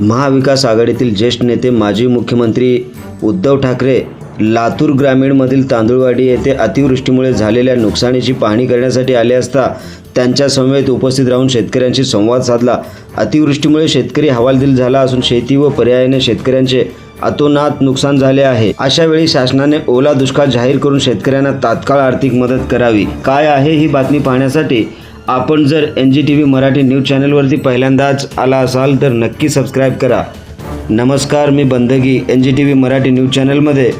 महाविकास आघाडीतील ज्येष्ठ नेते माजी मुख्यमंत्री उद्धव ठाकरे लातूर ग्रामीणमधील तांदूळवाडी येथे अतिवृष्टीमुळे झालेल्या नुकसानीची पाहणी करण्यासाठी आले असता त्यांच्या समवेत उपस्थित राहून शेतकऱ्यांशी संवाद साधला. अतिवृष्टीमुळे शेतकरी हवालदिल झाला असून शेती व पर्यायाने शेतकऱ्यांचे अतोनात नुकसान झाले आहे. अशा वेळी शासनाने ओला दुष्काळ जाहीर करून शेतकऱ्यांना तात्काळ आर्थिक मदत करावी. काय आहे ही बातमी पाहण्यासाठी आपण जर N G T V Marathi news चॅनलवरती पहिल्यांदाच आला असाल तर नक्की सबस्क्राईब करा. नमस्कार मी Bandagi N G T V Marathi news चॅनलमध्ये.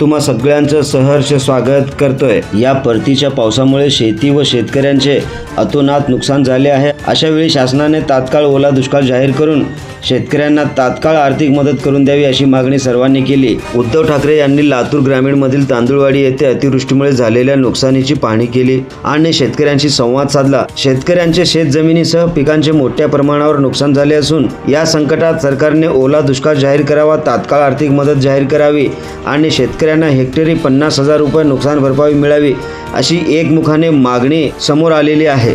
तुम्हा सगळ्यांचं सहर्ष स्वागत करतोय. या परतीच्या पावसामुळे शेती व शेतकऱ्यांचे अतोनात नुकसान झाले आहे. अशा वेळी शासनाने तात्काळ ओला दुष्काळ जाहीर करून शेतकऱ्यांना तात्काळ आर्थिक मदत करून द्यावी अशी मागणी सर्वांनी केली. उद्धव ठाकरे यांनी लातूर ग्रामीणमधील तांदूळवाडी येथे अतिवृष्टीमुळे झालेल्या नुकसानीची पाहणी केली आणि शेतकऱ्यांशी संवाद साधला. शेतकऱ्यांचे शेत जमिनीसह पिकांचे मोठ्या प्रमाणावर नुकसान झाले असून या संकटात सरकारने ओला दुष्काळ जाहीर करावा तात्काळ आर्थिक मदत जाहीर करावी आणि शेतकऱ्यांना हेक्टरी पन्नास हजार रुपये नुकसान भरपाई मिळावी अशी एकमुखाने मागणी समोर आलेली आहे.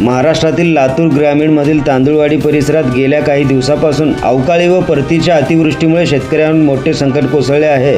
महाराष्ट्रातील लातूर ग्रामीणमधील तांदूळवाडी परिसरात गेल्या काही दिवसापासून अवकाळी व परतीच्या अतिवृष्टीमुळे शेतकऱ्यांवर मोठे संकट कोसळले आहे.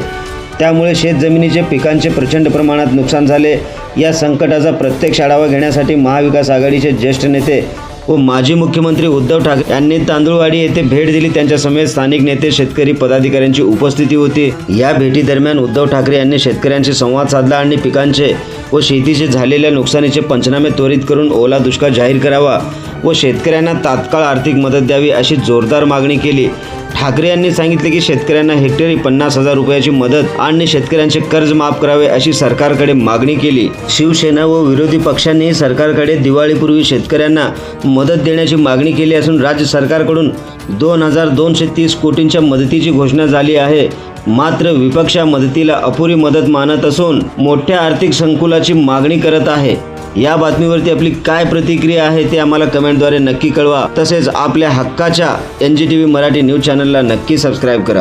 त्यामुळे शेतजमिनीचे पिकांचे प्रचंड प्रमाणात नुकसान झाले. या संकटाचा प्रत्यक्ष आढावा घेण्यासाठी महाविकास आघाडीचे ज्येष्ठ नेते व माजी मुख्यमंत्री उद्धव ठाकरे यांनी तांदूळवाडी येथे भेट दिली. त्यांच्या समेत स्थानिक नेते शेतकरी पदाधिकाऱ्यांची उपस्थिती होती. या भेटी दरम्यान उद्धव ठाकरे यांनी शेतकऱ्यांशी संवाद साधला आणि पिकांचे व शेतीचे झालेल्या नुकसानीचे पंचनामे त्वरित करून ओला दुष्काळ जाहीर करावा व शेतकऱ्यांना तात्काळ आर्थिक मदत द्यावी अशी जोरदार मागणी केली. ठाकरे यांनी सांगितले की शेतकऱ्यांना हेक्टरी पन्नास हजार रुपयाची मदत आणि शेतकऱ्यांचे कर्ज माफ करावे अशी सरकारकडे मागणी केली. शिवसेना व विरोधी पक्षांनी सरकारकडे दिवाळीपूर्वी शेतकऱ्यांना मदत देण्याची मागणी केली असून राज्य सरकारकडून दोन हजार दोनशे तीस कोटींच्या मदतीची घोषणा झाली आहे. मात्र विपक्ष मदतीला अपुरी मदत मानत असून मोठ्या आर्थिक संकुलाची मागणी करत आहे. या बातमीवरती आपली काय प्रतिक्रिया आहे ते आम्हाला कमेंटद्वारे नक्की कळवा. तसेच आपल्या हक्काच्या N G T V Marathi news चॅनलला नक्की सबस्क्राईब करा.